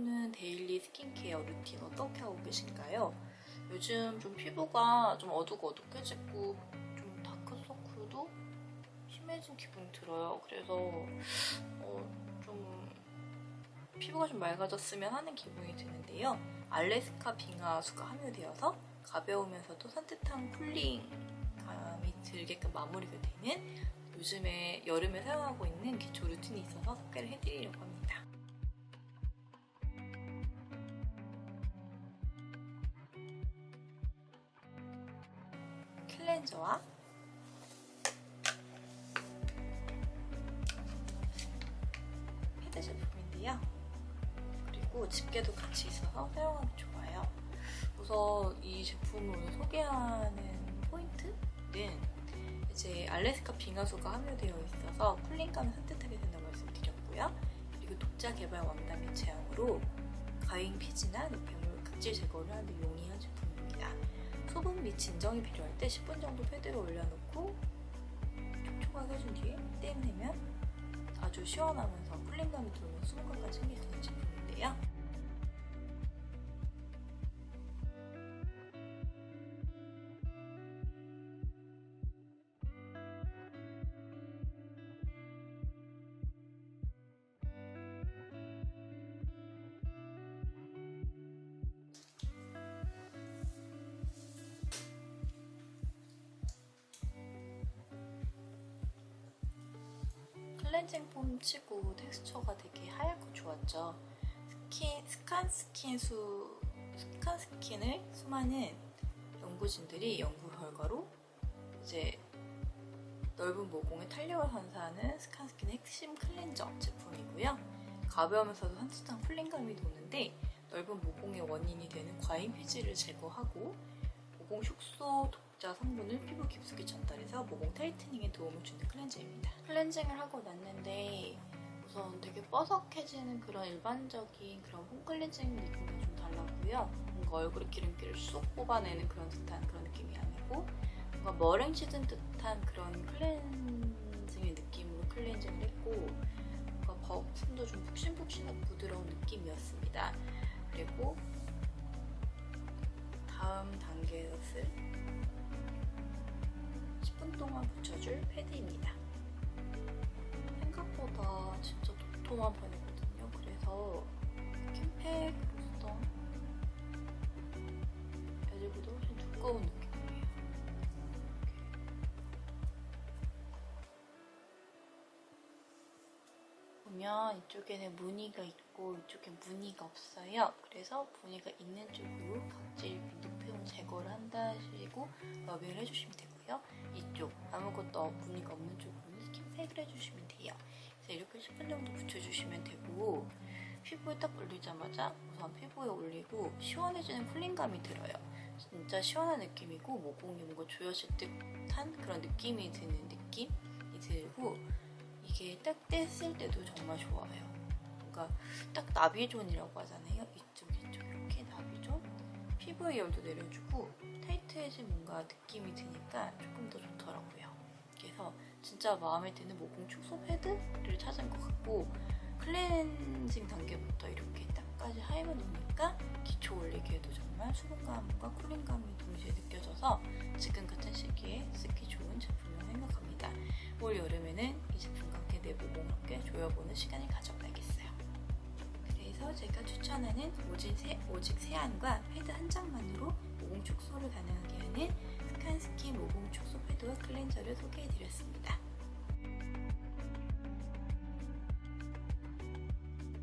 보는 데일리 스킨케어 루틴 어떻게 하고 계신가요? 요즘 좀 피부가 좀 어둑어둑해지고 좀 다크서클도 심해진 기분이 들어요. 그래서 어, 좀 피부가 좀 맑아졌으면 하는 기분이 드는데요. 알래스카 빙하수가 함유되어서 가벼우면서도 산뜻한 쿨링감이 들게끔 마무리가 되는 요즘에 여름에 사용하고 있는 기초 루틴이 있어서 소개를 해드리려고 합니다. 클렌저와 패드 제품인데요. 그리고 집게도 같이 있어서 사용하기 좋아요. 우선 이 제품을 소개하는 포인트는 이제 알래스카 빙하수가 함유되어 있어서 쿨링감이 산뜻하게 된다고 말씀드렸고요. 그리고 독자 개발 원단의 제형으로 가잉 피지나 노폐물 각질 제거를 하는 데 제품입니다. 및 진정이 필요할 때 10분 정도 패드를 올려놓고 촉촉하게 해준 뒤에 떼내면 아주 시원하면서 쿨링감이 들면 수분감까지 챙길 수 있는 제품인데요. 클렌징 폼 치고 텍스처가 되게 하얗고 좋았죠. 스킨, 스칸 스킨 수, 스칸 스킨을 수많은 연구진들이 연구 결과로 이제 넓은 모공에 탄력을 선사하는 스칸 스킨의 핵심 클렌저 제품이고요. 가벼우면서도 산뜻한 쿨링감이 도는데 넓은 모공의 원인이 되는 과잉 피지를 제거하고 모공 축소 독자 성분을 피부 깊숙이 전달해서 모공 타이트닝에 도움을 주는 클렌저입니다. 클렌징을 하고 났는데 우선 되게 뻐석해지는 그런 일반적인 그런 홈 클렌징 느낌과 좀 달랐고요. 뭔가 얼굴에 기름기를 쏙 뽑아내는 그런 듯한 그런 느낌이 아니고 뭔가 머랭 치든 듯한 그런 클렌징의 느낌으로 클렌징을 했고 뭔가 거품도 좀 푹신푹신하고 부드러운 느낌이었습니다. 그리고 다음 단계에 쓸 붙여줄 패드입니다. 생각보다 진짜 도톰한 편이거든요. 그래서 스킨팩으로서 애들보다 훨씬 두꺼운 느낌이에요. 보면 이쪽에는 무늬가 있고 이쪽에 무늬가 없어요. 그래서 무늬가 있는 쪽으로 각질 제거를 한다시고 러빙을 해주시면 되고요. 이쪽 아무것도 무늬가 없는 쪽으로는 스킨팩을 해주시면 돼요. 그래서 이렇게 10분 정도 붙여주시면 되고 피부에 딱 올리자마자 우선 피부에 올리고 시원해지는 쿨링감이 들어요. 진짜 시원한 느낌이고 모공이 뭔가 조여질 듯한 그런 느낌이 드는 느낌이 들고 이게 딱 뗐을 때도 정말 좋아요. 뭔가 딱 나비존이라고 하잖아요. 이쪽 이쪽. 피부의 열도 내려주고 타이트해진 뭔가 느낌이 드니까 조금 더 좋더라고요. 그래서 진짜 마음에 드는 모공 축소 패드를 찾은 것 같고 클렌징 단계부터 이렇게 딱까지 하이면 놓으니까 기초 올리기에도 정말 수분감과 쿨링감이 동시에 느껴져서 지금 같은 시기에 쓰기 좋은 제품이라고 생각합니다. 올 여름에는 이 제품과 함께 내 모공을 함께 조여보는 시간을 가져봐야겠어요. 그래서 제가 추천하는 오직, 세, 오직 세안과 패드 한 장만으로 모공 축소를 가능하게 하는 스칸스킨 모공 축소 패드와 클렌저를 소개해드렸습니다.